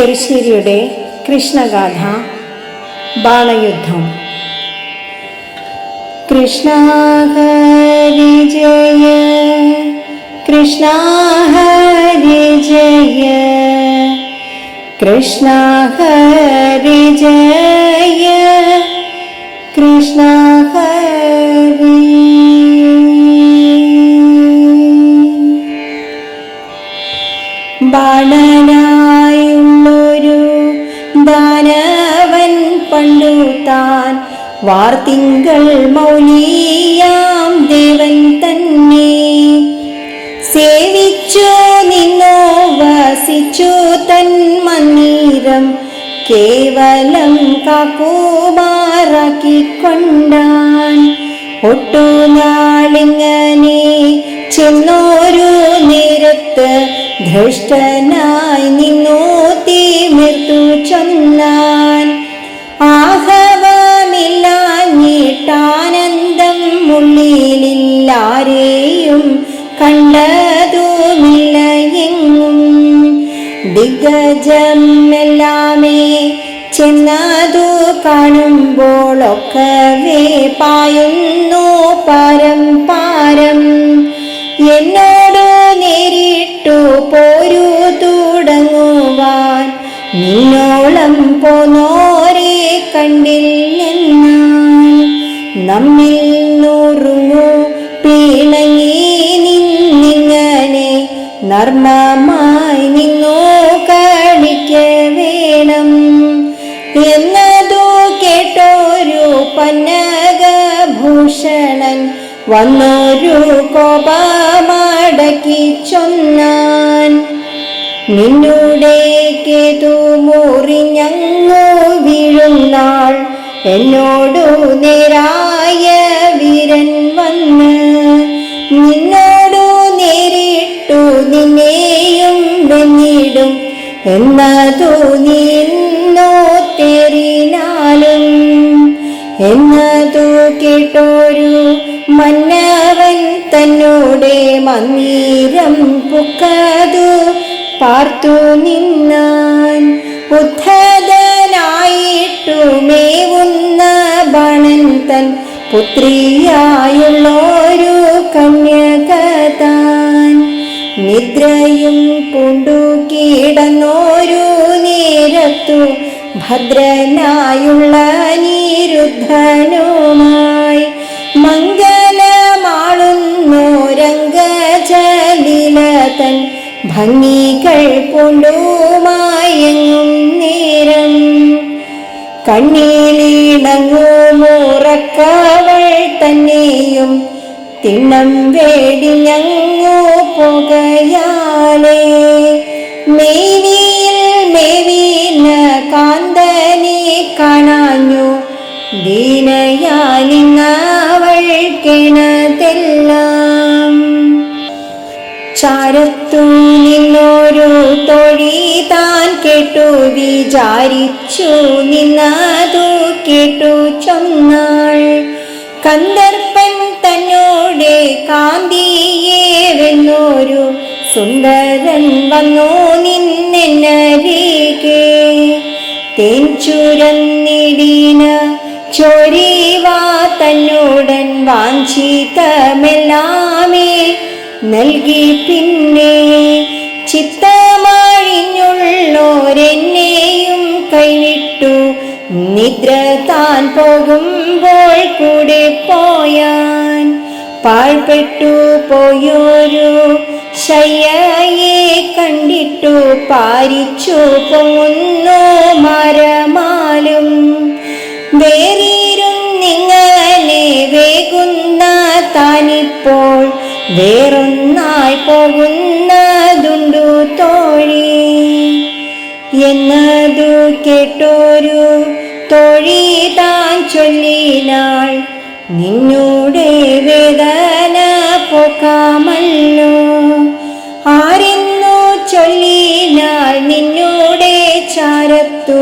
ചെറുശ്ശേരിയുടെ കൃഷ്ണഗാഥ ബാണയുദ്ധം. കൃഷ്ണ ഹരി ജയ കൃഷ്ണ ഹരി ജയ കൃഷ്ണ ജയ കൃഷ്ണ ഹരി പണ്ടു താൻ വാർത്തിങ്കൾ മൗലിയാം ദേവൻ തന്നെ. സേവിച്ചു നിന്നു വസിച്ചു തൻ മന്ദിരം കേവലം കാക്കുമാറാക്കിക്കൊണ്ടാൻ. ഒട്ടുനാളിങ്ങനെ ചെന്നോരു നേരത്ത് ധൃഷ്ടനായി നിന്നു തീമിർത്തു ചൊന്നാൻ. ഉള്ളിലില്ലാരെയും കണ്ടതുമില്ല എങ്ങും. ദിഗ്ഗജമെല്ലാമേ ചെന്നതു കാണുമ്പോഴൊക്കവേ പായുന്നു പാരം പാരം. എന്നോട് നേരിട്ടു പോരു തുടങ്ങുവാൻ നിന്നോളം പോന്നോരെ കണ്ടില്ലെന്നാൽ നമ്മിൽ നുറുങ്ങു നർമ്മമായി നിന്നു കാണിക്ക വേണം. എന്നതു കേട്ടോരു പന്നകഭൂഷണൻ വന്നൊരു കോപമടക്കി ചൊന്നാൻ. നിന്നുടെ കേതു മുറിഞ്ഞങ്ങു വീഴുന്നാൾ. എന്നോടു നേരായ വീരൻ വന്ന് എന്നതു നിന്നോ തെറിനാലും എന്നതു കേട്ടോരു മന്നവൻ തന്നോടെ മന്ദിരം പുക്കതു പാർത്തു നിന്നാൻ. ഉദ്ധതനായിട്ടുമേവുന്ന ബാണൻ തൻ പുത്രിയായുള്ളൊരു കന്യകതാൻ നിദ്രയും ഭദ്രനായുള്ള നിരുദ്ധനുമായി തൻ ഭംഗികൾ പൂണ്ടുമായെങ്ങും നേരം. കണ്ണീലിണങ്ങുമുറക്കവൾ തന്നെയും തിണ്ണം വേടിഞ്ഞങ്ങു പുകയാലേ. മേനിയിൽ കാണാഞ്ഞു. ദീനയാലിങ്ങാവൾ കിണതെല്ലാം ചാരത്തു നിന്നൊരു തൊഴി താൻ കേട്ടു വിചാരിച്ചു നിന്നതു കേട്ടു ചൊന്നാൾ. കന്ദർപ്പൻ തന്നോടെ കാന്തിയെ വെന്നൊരു സുന്ദരൻ വന്നു നിന്നെന്നരികെ. തേൻ ചൊരീവാ ചൊരിവാ തന്നോടൻ വാഞ്ചിതമെല്ലാമേ നൽകി പിന്നെ ചിത്തമാഴിഞ്ഞുള്ളോരെന്നെയും കൈവിട്ടു. നിദ്ര താൻ പോകുമ്പോൾ കൂടെ പോയാൻ പാഴ്പെട്ടു പോയൊരു ശയ്യയെ കണ്ടിട്ടു പാരിച്ചു പൊങ്ങുന്നു താനിപ്പോൾ വേറൊന്നായി പോകുന്നതുണ്ടു തോഴി. എന്നതു കേട്ടോരു തോഴി താൻ ചൊല്ലിനാൾ നിന്നൂടെ വേദന പോക്കാമല്ലോ. ആരെന്നു ചൊല്ലിനാൾ നിന്നൂടെ ചാരത്തു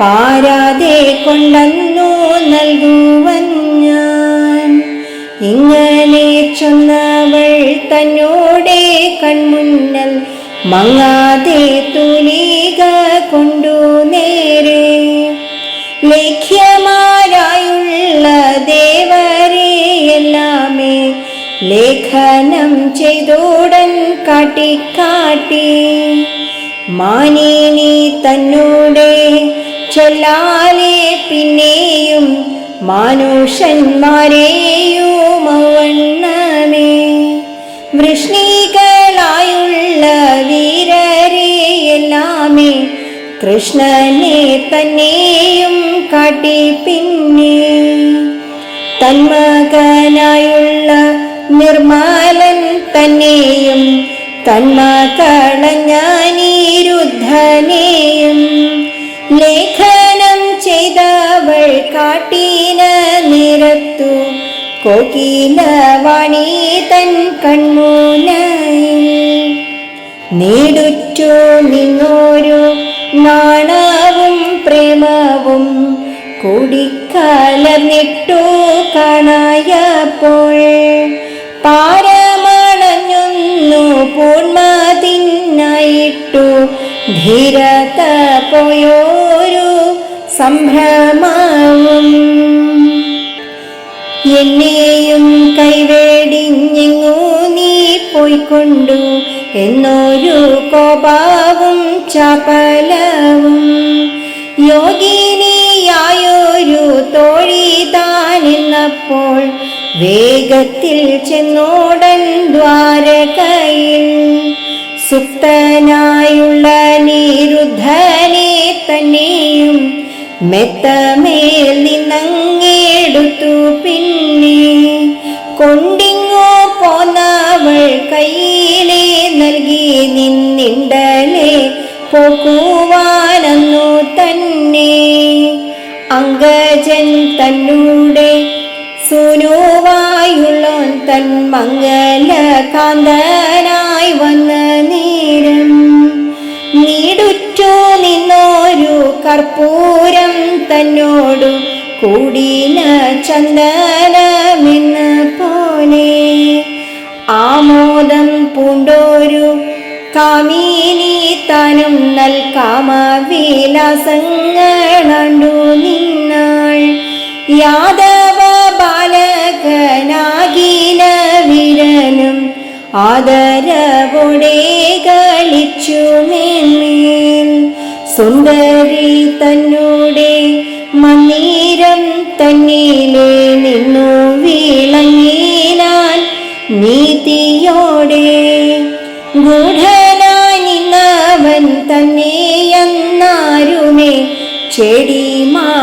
പാരാതെ കൊണ്ടന്നു നൽകുവൻ ഞാൻ ഇങ്ങനെ ചൊന്നവൾ തന്നോടെ കൺമുന്നൽ മങ്ങാതെ തുലിക കൊണ്ടു നേരെ. ലേഖ്യമാരായുള്ള ദേവരെ എല്ലാമേ ലേഖനം ചെയ്തോടൻ കാട്ടിക്കാട്ടി. മാനിനി തന്നോടെ ചൊല്ലാലെ പിന്നെയും മാനുഷന്മാരെയും അവണ്ണമേ വൃഷ്ണികളായുള്ള വീരരെ എല്ലാമേ. കൃഷ്ണനെ തന്നെയും കാട്ടി പിന്നെ. തന്മകനായുള്ള നിർമാലൻ തന്നെയും തന്മകളഞ്ഞാനീരുദ്ധനെയും ലേഖനം ചെയ്തവൾ കാട്ടീന കോകിലവാണി തൻ കൺമൂനയിൽ നേടുറ്റു നിന്നോരു നാണവും പ്രേമവും കൂടിക്കലർന്നിട്ടു കാണായപ്പോൾ. പാരമണഞ്ഞൊന്നു പൂർണതിന്നായിട്ടു ധീരത പോയോരു സംഭ്രമവും. എന്നെയും കൈവേടിഞ്ഞെങ്ങു നീ പോയിക്കൊണ്ടു. എന്നൊരു കോപാവും ചപലവും. യോഗിനിയായൊരു തോഴി താനെന്നപ്പോൾ വേഗത്തിൽ ചെന്നോടൻ ദ്വാരകയിൽ. സുപ്തനായുള്ള നിരുദ്ധനെ തന്നെയും മെത്തമേൽ നിന്നങ്ങെടുത്തു. പിന്നെ പോക്കുവാനന്നു തന്നെ അങ്കജൻ തന്നൂടെ സുനുവായുള്ള തൻ മംഗല കാന്തനായി വന്ന നേരം. നീടുറ്റു നിന്നോരു കർപ്പൂരം തന്നോടു കൂടിന ചന്ദനമെന്ന പോലെ. ആമോദം പൂണ്ടോരു കാമിനി താനും നൽകാമവിലാസങ്ങളണ്ടു നിന്നാൾ. യാദവ ബാലകനാകിന വിരനും ആദരവോടെ കളിച്ചു മേന്മേൽ. സുന്ദരി തന്നോടെ മന്ദിരം തന്നിലെ നിന്നു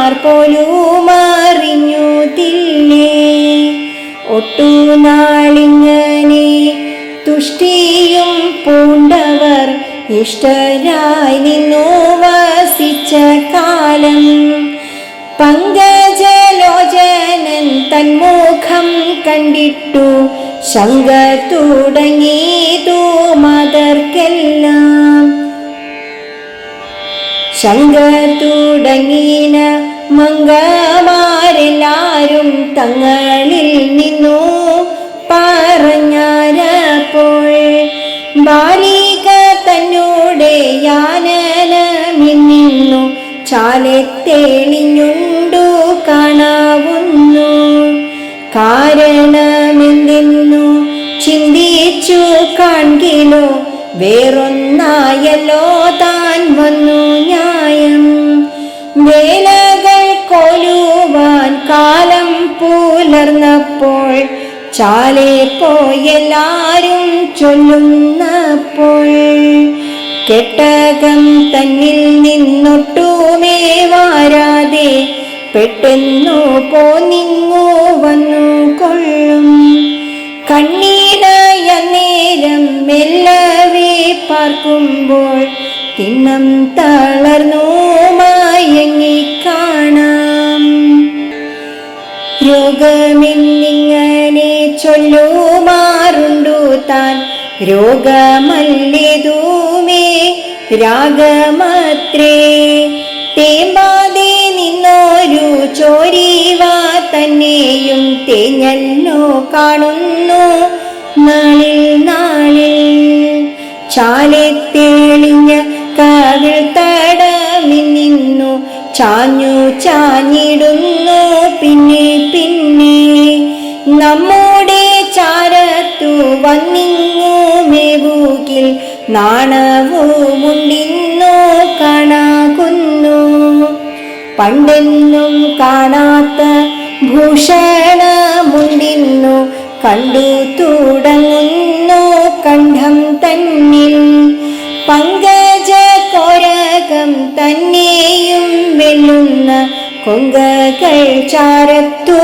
ചെടിമാർ പോലുമാറിഞ്ഞു തില്ലേ ഒട്ടു നാളിങ്ങനെ തുഷ്ടിയും പൂണ്ടവർ ഇഷ്ടരായി നിന്നു വസിച്ച കാലം. പങ്കജലോചനൻ തന്മുഖം കണ്ടിട്ടു. ശങ്ക തുടങ്ങിയതു മതർക്കെല്ലാം ശങ്ക തുടങ്ങിന മംഗമാരെല്ലാരും തങ്ങളിൽ നിന്നു പറഞ്ഞപ്പോൾ ബാലിക തന്നോടെ യാനലമിന്നു ചാലെ തെളിഞ്ഞുണ്ടു കാണാവുന്നു. കാരണമെന്തെന്നു ചിന്തിച്ചു കാൺകിലോ. വേറൊന്നായല്ലോ താൻ വന്നു ന്യായം. വേലകൾ പുലർന്നപ്പോൾ ചാലേ പോയെല്ലാരും ചൊല്ലുന്നപ്പോൾ കെട്ടകം തന്നിൽ നിന്നൊട്ടുമേ വാരാതെ പെട്ടെന്നു പോന്നിങ്ങു വന്നു കൊള്ളും. കണ്ണീരായ നേരം മെല്ലവേ പാർക്കുമ്പോൾ തിണ്ണം തളർന്നു താൻ രോഗമല്ലേതുമേ രാഗമത്രേ. തേമ്പാതെ നിന്നൊരു ചോരീവ തന്നെയും തേഞ്ഞല്ലോ കാണുന്നു. നാളിൽ നാളിൽ ചാലെ കവിൾ തടമി നിന്നു ചാഞ്ഞു ചാഞ്ഞിടുന്നു നാണവുമുണ്ടിന്നു കാണാകുന്നു. പണ്ടെന്നും കാണാത്ത ഭൂഷണമുണ്ടിന്നു കണ്ടു തുടങ്ങുന്നു കണ്ഠം തന്നിൽ. പങ്കജ കോരകം തന്നെയും വെല്ലുന്ന കൊങ്കകൾ ചാരത്തു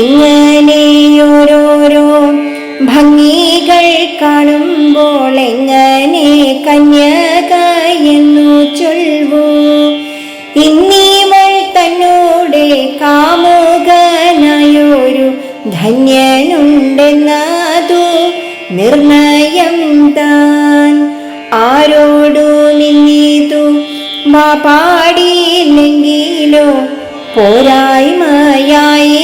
ഇങ്ങനെ കാണുമ്പോൾ എങ്ങനെ കന്യക എന്നു ഇന്നീവൾ തന്നോടെ കാമുകനായൊരു ധന്യനുണ്ടെന്നതു നിർണയം താൻ. ആരോടു നിന്നീതു? മാ പാടിയില്ലെങ്കിലോ പോരായ്മയായിട്ടു